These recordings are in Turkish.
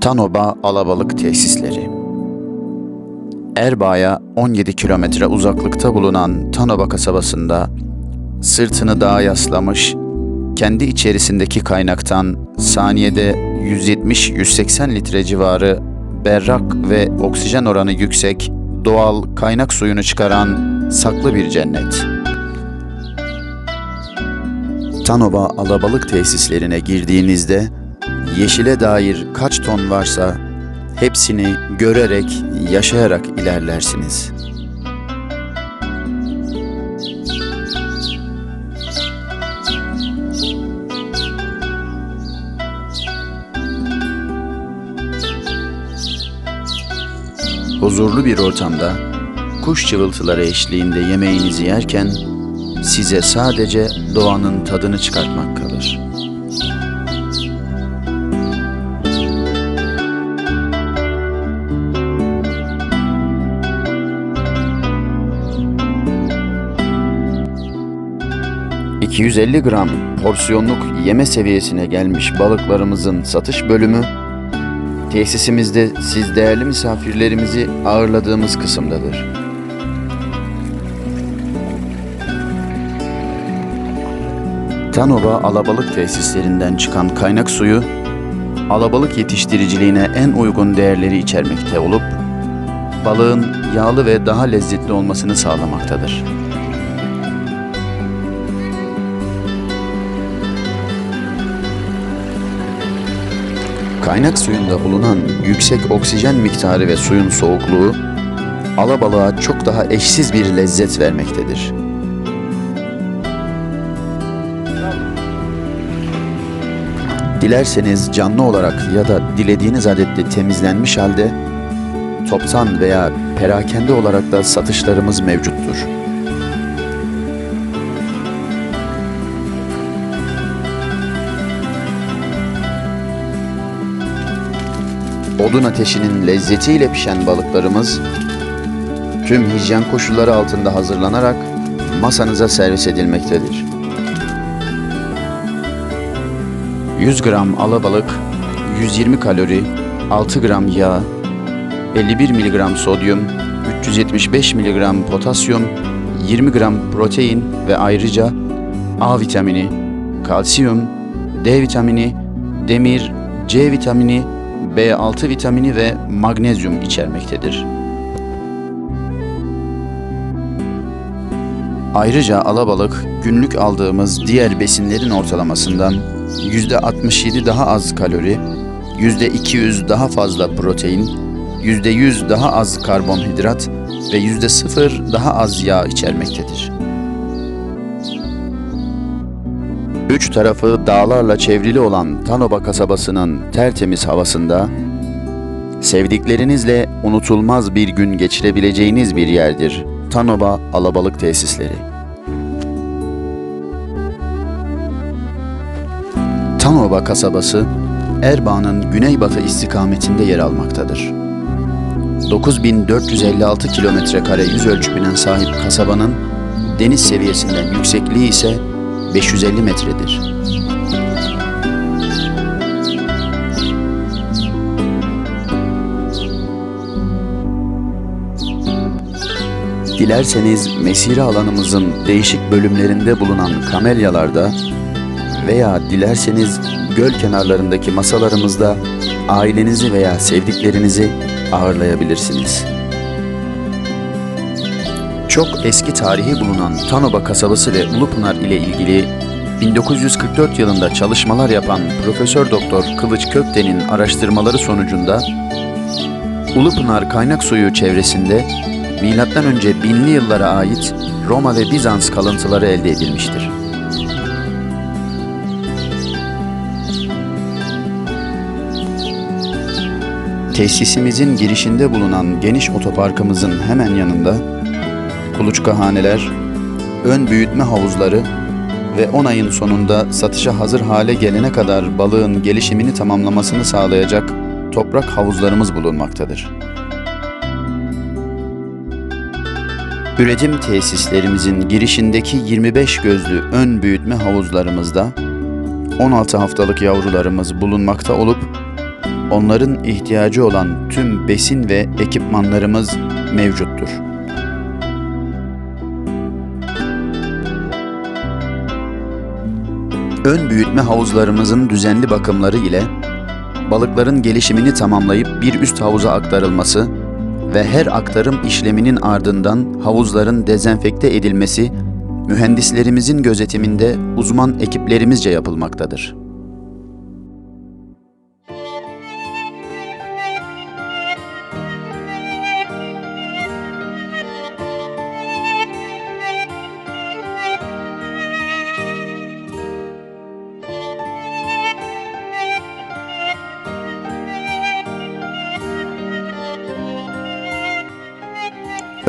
Tanoba Alabalık Tesisleri Erbaa'ya 17 kilometre uzaklıkta bulunan Tanoba kasabasında sırtını dağa yaslamış, kendi içerisindeki kaynaktan saniyede 170-180 litre civarı berrak ve oksijen oranı yüksek doğal kaynak suyunu çıkaran saklı bir cennet. Tanoba alabalık tesislerine girdiğinizde yeşile dair kaç ton varsa hepsini görerek, yaşayarak ilerlersiniz. Huzurlu bir ortamda kuş cıvıltıları eşliğinde yemeğinizi yerken size sadece doğanın tadını çıkartmak kalır. ...250 gram porsiyonluk yeme seviyesine gelmiş balıklarımızın satış bölümü... ...tesisimizde siz değerli misafirlerimizi ağırladığımız kısımdadır. Tanova alabalık tesislerinden çıkan kaynak suyu, alabalık yetiştiriciliğine en uygun değerleri içermekte olup, balığın yağlı ve daha lezzetli olmasını sağlamaktadır. Kaynak suyunda bulunan yüksek oksijen miktarı ve suyun soğukluğu, alabalığa çok daha eşsiz bir lezzet vermektedir. Dilerseniz canlı olarak ya da dilediğiniz adette temizlenmiş halde toptan veya perakende olarak da satışlarımız mevcuttur. Odun ateşinin lezzetiyle pişen balıklarımız tüm hijyen koşulları altında hazırlanarak masanıza servis edilmektedir. 100 gram alabalık, 120 kalori, 6 gram yağ, 51 mg sodyum, 375 mg potasyum, 20 gram protein ve ayrıca A vitamini, kalsiyum, D vitamini, demir, C vitamini, B6 vitamini ve magnezyum içermektedir. Ayrıca alabalık günlük aldığımız diğer besinlerin ortalamasından %67 daha az kalori, %200 daha fazla protein, %100 daha az karbonhidrat ve %0 daha az yağ içermektedir. Üç tarafı dağlarla çevrili olan Tanoba kasabasının tertemiz havasında, sevdiklerinizle unutulmaz bir gün geçirebileceğiniz bir yerdir Tanoba Alabalık Tesisleri. Tanova kasabası Erbaa'nın güneybatı istikametinde yer almaktadır. 9456 kilometre kare yüz ölçümüne sahip kasabanın deniz seviyesinden yüksekliği ise 550 metredir. Dilerseniz mesire alanımızın değişik bölümlerinde bulunan kamelyalarda veya dilerseniz göl kenarlarındaki masalarımızda ailenizi veya sevdiklerinizi ağırlayabilirsiniz. Çok eski tarihi bulunan Tanoba kasabası ve Ulupınar ile ilgili 1944 yılında çalışmalar yapan Profesör Doktor Kılıç Kökten'in araştırmaları sonucunda Ulupınar kaynak suyu çevresinde önce binli yıllara ait Roma ve Bizans kalıntıları elde edilmiştir. Tesisimizin girişinde bulunan geniş otoparkımızın hemen yanında kuluçkahaneler, ön büyütme havuzları ve 10 ayın sonunda satışa hazır hale gelene kadar balığın gelişimini tamamlamasını sağlayacak toprak havuzlarımız bulunmaktadır. Üretim tesislerimizin girişindeki 25 gözlü ön büyütme havuzlarımızda 16 haftalık yavrularımız bulunmakta olup onların ihtiyacı olan tüm besin ve ekipmanlarımız mevcuttur. Ön büyütme havuzlarımızın düzenli bakımları ile balıkların gelişimini tamamlayıp bir üst havuza aktarılması ve her aktarım işleminin ardından havuzların dezenfekte edilmesi mühendislerimizin gözetiminde uzman ekiplerimizce yapılmaktadır.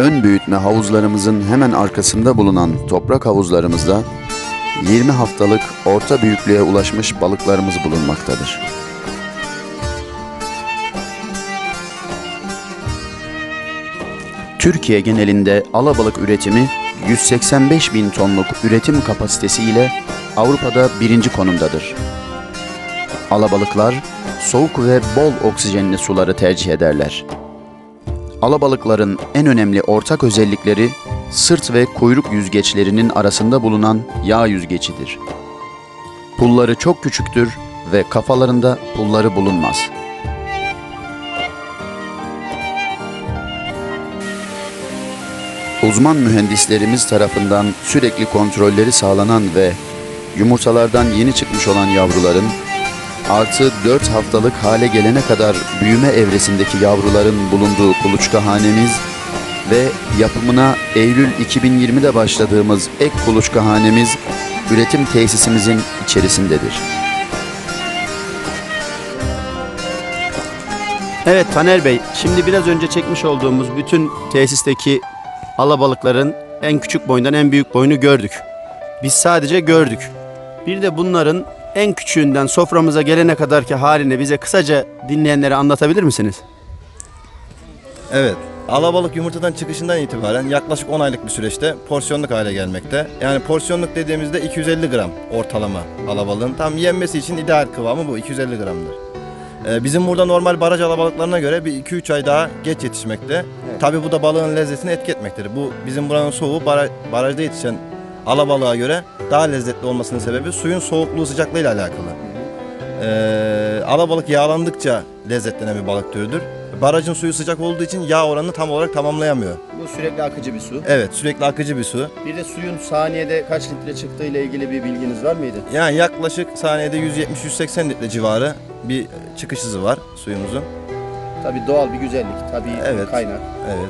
Ön büyütme havuzlarımızın hemen arkasında bulunan toprak havuzlarımızda 20 haftalık orta büyüklüğe ulaşmış balıklarımız bulunmaktadır. Türkiye genelinde alabalık üretimi 185 bin tonluk üretim kapasitesi ile Avrupa'da birinci konumdadır. Alabalıklar soğuk ve bol oksijenli suları tercih ederler. Alabalıkların en önemli ortak özellikleri sırt ve kuyruk yüzgeçlerinin arasında bulunan yağ yüzgecidir. Pulları çok küçüktür ve kafalarında pulları bulunmaz. Uzman mühendislerimiz tarafından sürekli kontrolleri sağlanan ve yumurtalardan yeni çıkmış olan yavruların artı 4 haftalık hale gelene kadar büyüme evresindeki yavruların bulunduğu kuluçkahanemiz ve yapımına Eylül 2020'de başladığımız ek kuluçkahanemiz üretim tesisimizin içerisindedir. Evet Taner Bey, şimdi biraz önce çekmiş olduğumuz bütün tesisteki alabalıkların en küçük boyundan en büyük boyunu gördük. Biz sadece gördük. Bir de bunların en küçüğünden soframıza gelene kadarki halini bize kısaca dinleyenlere anlatabilir misiniz? Evet. Alabalık yumurtadan çıkışından itibaren yaklaşık 10 aylık bir süreçte porsiyonluk hale gelmekte. Yani porsiyonluk dediğimizde 250 gram ortalama alabalığın. Tam yenmesi için ideal kıvamı bu 250 gramdır. Ee, bizim burada normal baraj alabalıklarına göre bir 2-3 ay daha geç yetişmekte. Tabii bu da balığın lezzetini etki etmektedir. Bu bizim buranın soğuğu bara- barajda yetişen alabalığa göre daha lezzetli olmasının sebebi suyun soğukluğu sıcaklığıyla alakalı. Ee, alabalık yağlandıkça lezzetlenen bir balık türüdür. Barajın suyu sıcak olduğu için yağ oranını tam olarak tamamlayamıyor. Bu sürekli akıcı bir su. Evet sürekli akıcı bir su. Bir de suyun saniyede kaç litre çıktığı ile ilgili bir bilginiz var mıydı? Yani yaklaşık saniyede 170-180 litre civarı bir çıkış hızı var suyumuzun. Tabii doğal bir güzellik, tabii Evet. kaynak. Evet.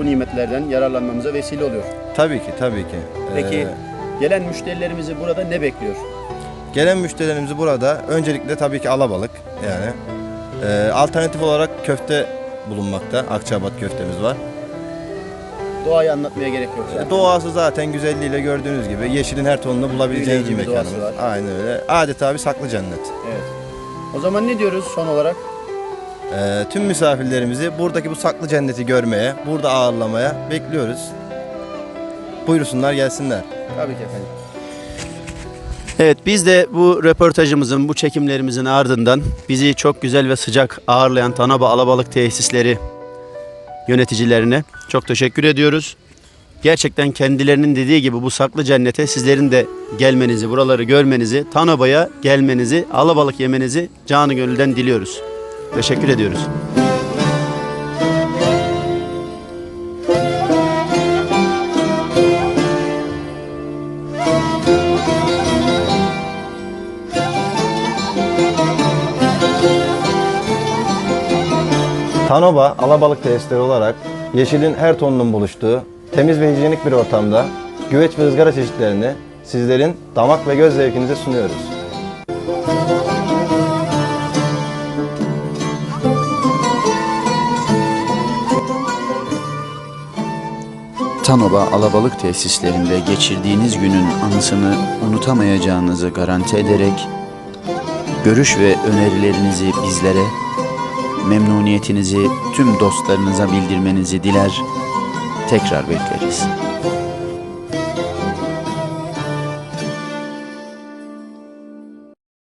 Bu nimetlerden yararlanmamıza vesile oluyor. Tabii ki tabii ki. Peki Ee, gelen müşterilerimizi burada ne bekliyor? gelen müşterilerimizi burada öncelikle tabii ki alabalık yani. Ee, alternatif olarak köfte bulunmakta. Akçabat köftemiz var. Doğayı anlatmaya gerek yok. zaten. Doğası zaten güzelliğiyle gördüğünüz gibi yeşilin her tonunu bulabileceğiniz bir mekanımız. Aynen öyle. Adeta bir saklı cennet. Evet. O zaman ne diyoruz son olarak? Ee, tüm misafirlerimizi buradaki bu saklı cenneti görmeye, burada ağırlamaya bekliyoruz. Buyursunlar gelsinler. Tabii ki efendim. Evet biz de bu röportajımızın, bu çekimlerimizin ardından bizi çok güzel ve sıcak ağırlayan Tanaba Alabalık Tesisleri yöneticilerine çok teşekkür ediyoruz. Gerçekten kendilerinin dediği gibi bu saklı cennete sizlerin de gelmenizi, buraları görmenizi, Tanoba'ya gelmenizi, alabalık yemenizi canı gönülden diliyoruz. Teşekkür ediyoruz. Tanoba alabalık tesisleri olarak yeşilin her tonunun buluştuğu temiz ve hijyenik bir ortamda güveç ve ızgara çeşitlerini sizlerin damak ve göz zevkinize sunuyoruz. Tanoba Alabalık tesislerinde geçirdiğiniz günün anısını unutamayacağınızı garanti ederek görüş ve önerilerinizi bizlere, memnuniyetinizi tüm dostlarınıza bildirmenizi diler, tekrar bekleriz.